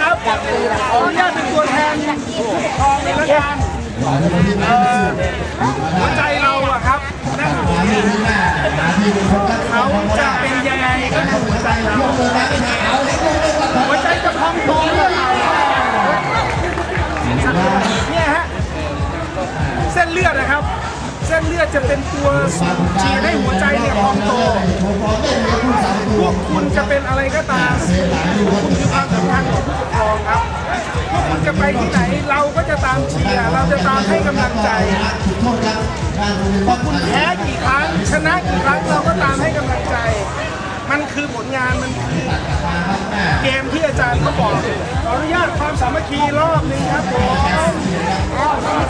ขออนุญาตเป็นตัวแทนผู้ปกครองเลยละกันเอ่อหัวใจเราอะครับนั่งอยู่เนี่ยเขาจะเป็นยังไงก็คือหัวใจเราหัวใจจะพองโตเมื่อไหร่เนี่ยฮะเส้นเลือดนะครับ ส้นเลือดจะเป็นตัวสูบฉีดให้หัวใจเนี่ยพองโตพวกคุณจะเป็นอะไรก็ตามคุณคือความสำคัญของผู้ปกครองครับพวกคุณจะไปที่ไหนเราก็จะตามเชียร์เราจะตามให้กำลังใจพอคุณแพ้กี่ครั้งชนะกี่ครั้งเราก็ตามให้กำลังใจ มันคือผลงานมันคือเกมที่อาจารย์เขาบอกขออนุญาตความสามัคคีรอบหนึงครับผม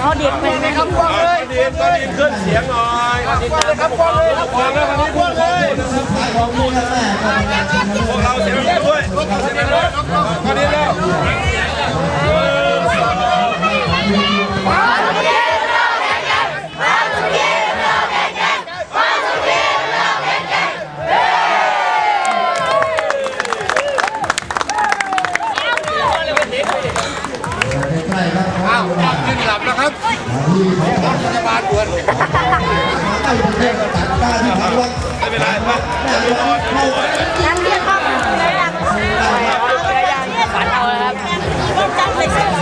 เอาเด็กไปไหมครับกว้างเดินก็ดีนขึ้นเสียงหน่อยกว้างเลยครับกว้างเลยครับพอแล้วคันนี้ อ้าวขึ้นหลับนะครับรัฐบาลด่วนไม่เป็นไรครับน้ำเรียกก็เลยยังฝันเอาครับเนื้อย่างฝากกินข้าวก่อนลูกไปกินข้าว